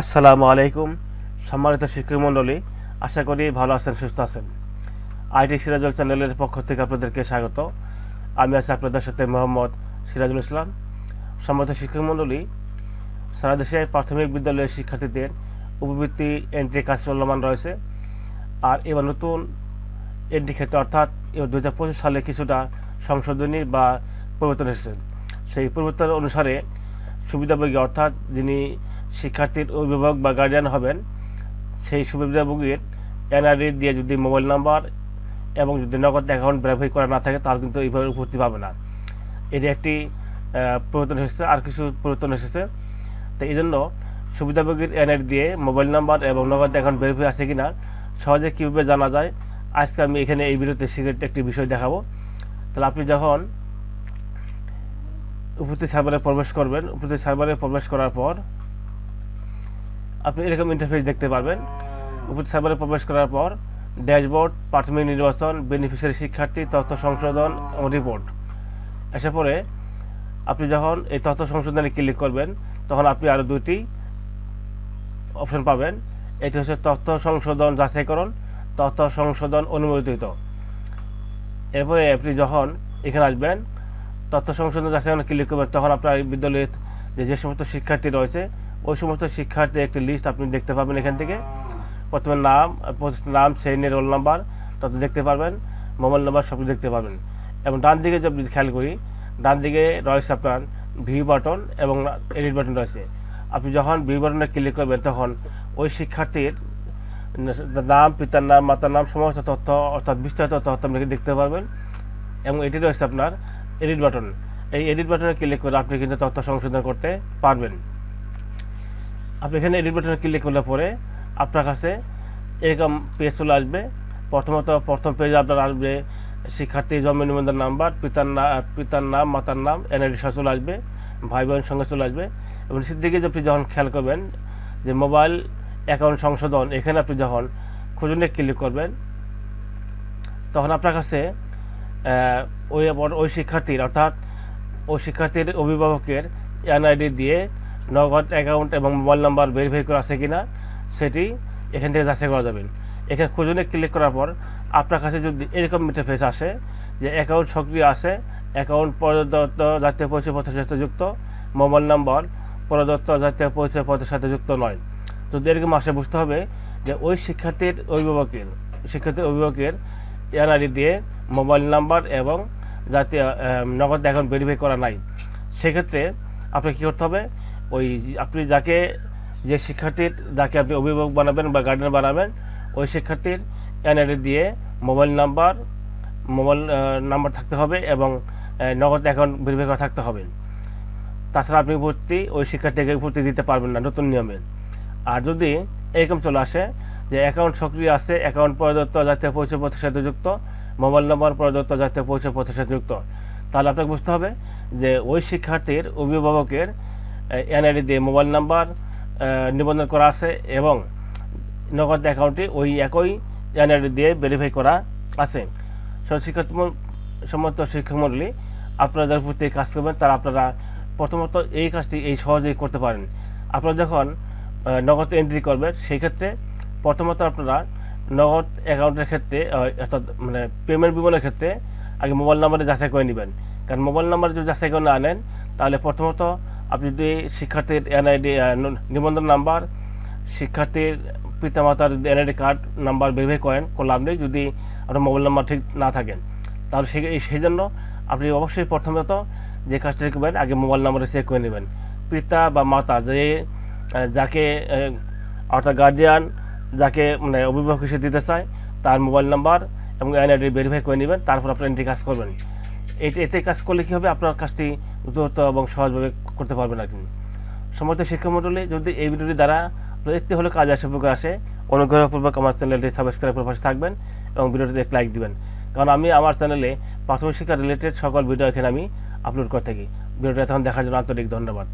আসসালামু আলাইকুম, সম্মানিত শিক্ষক মণ্ডলী, আশা করি ভালো আছেন, সুস্থ আছেন। আইটি সিরাজুল চ্যানেলের পক্ষ থেকে আপনাদেরকে স্বাগত। আমি আছি আপনাদের সাথে মোহাম্মদ সিরাজুল ইসলাম। সম্মানিত শিক্ষক মণ্ডলী, সারা দেশে প্রাথমিক বিদ্যালয়ের শিক্ষার্থীদের উপবৃত্তি এন্ট্রি কাজ চলমান রয়েছে। আর এবার নতুন এন্ট্রি ক্ষেত্রে অর্থাৎ দু হাজার পঁচিশ সালে কিছুটা সংশোধনী বা পরিবর্তন এসেছে। সেই পরিবর্তন অনুসারে সুবিধাভোগী অর্থাৎ যিনি শিক্ষার্থীর অভিভাবক বা গার্ডিয়ান হবেন। সেই সুবিধাভোগীর এনআরডি দিয়ে যদি মোবাইল নাম্বার এবং যদি নগদ অ্যাকাউন্ট ভেরিফাই করা না থাকে, তাহলে কিন্তু এইভাবে উপস্থিত পাবে না। এটি একটি পরিবর্তন এসেছে আর কিছু পরিবর্তন এসেছে তো এই জন্য সুবিধাভোগীর এনআইডি দিয়ে মোবাইল নাম্বার এবং নগদ অ্যাকাউন্ট ভেরিফাই আছে কি না সহজে কীভাবে জানা যায়? আজকে আমি এখানে এই ভিডিওতে সিক্রেট একটি বিষয় দেখাবো। তাহলে আপনি যখন উপস্থিত সার্ভারে প্রবেশ করবেন, উপস্থিত সার্ভারে প্রবেশ করার পর আপনি এরকম ইন্টারফেস দেখতে পারবেন। উপর সার্ভারে প্রবেশ করার পর ড্যাশবোর্ড প্রাথমিক নির্বাচন বেনিফিশিয়ারি শিক্ষার্থী, তথ্য সংশোধন এবং রিপোর্ট এসে পরে আপনি যখন এই তথ্য সংশোধনে ক্লিক করবেন, তখন আপনি আরও দুটি অপশন পাবেন। এটি হচ্ছে তথ্য সংশোধন যাচাইকরণ, তথ্য সংশোধন অনুমোদিত। এরপরে আপনি যখন এখানে আসবেন, তথ্য সংশোধন যাচাইকরণে ক্লিক করবেন, তখন আপনার বিদ্যালয়ের যে যে সমস্ত শিক্ষার্থী রয়েছে ওই সমস্ত শিক্ষার্থীর একটি লিস্ট আপনি দেখতে পাবেন এখান থেকে। প্রথমে নাম নাম শ্রেণি রোল নাম্বার তত দেখতে পারবেন মোবাইল নাম্বার সব দেখতে পাবেন এবং ডান দিকে যদি খেয়াল করি, ডান দিকে রয়েছে আপনার ভিউ বাটন এবং এডিট বাটন রয়েছে। আপনি যখন ভিউ বাটনে ক্লিক করবেন, তখন ওই শিক্ষার্থীর নাম, পিতার নাম, মাতার নাম, সমস্ত তথ্য অর্থাৎ বিস্তারিত তথ্য আপনি দেখতে পারবেন। এবং এটি রয়েছে আপনার এডিট বাটন এই এডিট বাটনে ক্লিক করে আপনি কিন্তু তথ্য সংশোধন করতে পারবেন। আপনি এখানে এডিট বাটনে ক্লিক করলে পরে আপনার কাছে এরকম পেজ চলে আসবে। প্রথমত প্রথম পেজে আপনার আসবে শিক্ষার্থী জন্ম নিবন্ধন নাম্বার পিতার না, পিতার নাম, মাতার নাম এনআইডি সহ চলে আসবে, ভাই বোনের সঙ্গে চলে আসবে। এবং নিচের দিকে আপনি যখন খেয়াল করবেন যে মোবাইল অ্যাকাউন্ট সংশোধন, এখানে আপনি যখন খুঁজনে ক্লিক করবেন, তখন আপনার কাছে ওই ওই শিক্ষার্থীর, অর্থাৎ ওই শিক্ষার্থীর অভিভাবকের এনআইডি দিয়ে নগদ অ্যাকাউন্ট এবং মোবাইল নাম্বার ভেরিফাই করা আছে কিনা, সেটি এখান থেকে যাচাই করা যাবেন এখানে খুঁজনে ক্লিক করার পর আপনার কাছে যদি এরকম ইন্টারফেস আসে যে অ্যাকাউন্ট সক্রিয় আছে অ্যাকাউন্ট প্রদত্ত জাতীয় পরিচয়পত্রের সাথে যুক্ত মোবাইল নাম্বার প্রদত্ত জাতীয় পরিচয়পত্রের সাথে যুক্ত নয়। যদি এরকম আসে, বুঝতে হবে যে ওই শিক্ষার্থীর অভিভাবকের শিক্ষার্থীর অভিভাবকের এনআইডি দিয়ে মোবাইল নাম্বার এবং জাতীয় নগদ অ্যাকাউন্ট ভেরিফাই করা নাই। সেক্ষেত্রে আপনাকে কী করতে হবে? ওই আপনি যাকে যে শিক্ষার্থীর, যাকে আপনি অভিভাবক বানাবেন বা গার্ডেন বানাবেন, ওই শিক্ষার্থীর এনআইডি দিয়ে মোবাইল নাম্বার মোবাইল নাম্বার থাকতে হবে এবং নগদ অ্যাকাউন্ট ভেরিফাই করা থাকতে হবে। তাছাড়া আপনি ভর্তি, ওই শিক্ষার্থীকে ভর্তি দিতে পারবেন না নতুন নিয়মে। আর যদি এরকম চলে আসে যে অ্যাকাউন্ট সক্রিয় আছে অ্যাকাউন্ট প্রদত্ত জাতীয় পরিচয়পত্রের সাথে যুক্ত মোবাইল নম্বর প্রদত্ত জাতীয় পরিচয়পত্রের সাথে যুক্ত, তাহলে আপনাকে বুঝতে হবে যে ওই শিক্ষার্থীর, অভিভাবকের এনআইডি দিয়ে মোবাইল নাম্বার নিবন্ধন করা আছে এবং নগদ অ্যাকাউন্টে ওই একই এনআইডি দিয়ে ভেরিফাই করা আছে। শিক্ষার্থী সম্মত শিক্ষামণ্ডলী আপনারা যার প্রতি কাজ করবেন, তারা আপনারা প্রথমত এই কাজটি এই সহজেই করতে পারেন। আপনারা যখন নগদ এন্ট্রি করবেন, সেই ক্ষেত্রে প্রথমত আপনারা নগদ অ্যাকাউন্টের ক্ষেত্রে অর্থাৎ মানে পেমেন্ট বিবরণের ক্ষেত্রে আগে মোবাইল নাম্বারে যাচাই করে নেবেন। কারণ মোবাইল নাম্বার যদি যাচাই করে না আনেন তাহলে প্রথমত আপনি যদি শিক্ষার্থীর এনআইডি নিবন্ধন নাম্বার শিক্ষার্থীর পিতামাতার এনআইডি কার্ড নাম্বার ভেরিফাই করেন, কোনো লাভ নেই। যদি আপনার মোবাইল নাম্বার ঠিক না থাকেন, তাহলে সেই জন্য আপনি অবশ্যই প্রথমত যে কাজটা করবেন, আগে মোবাইল নাম্বারে চেক করে নেবেন। পিতা বা মাতা যে যাকে অর্থাৎ গার্জিয়ান যাকে মানে অভিভাবক হিসেবে দিতে চায়, তার মোবাইল নাম্বার এবং এনআইডি ভেরিফাই করে নেবেন, তারপর আপনি এন্ট্রি কাজ করবেন। এতে কাজ করলে কী হবে? আপনার কাজটি দ্রুত এবং সহজভাবে করতে পারবেন আর কি। সমস্ত শিক্ষামণ্ডলী, যদি এই ভিডিওটি দ্বারা দেখতে হলে কাজে আসে, উপকার আসে, অনুগ্রহপূর্বক আমার চ্যানেলটি সাবস্ক্রাইব করে পাশে থাকবেন এবং ভিডিওটিতে এক লাইক দিবেন। কারণ আমি আমার চ্যানেলে প্রাথমিক শিক্ষা রিলেটেড সকল ভিডিও এখানে আমি আপলোড করে থাকি। ভিডিওটা এখন দেখার জন্য আন্তরিক ধন্যবাদ।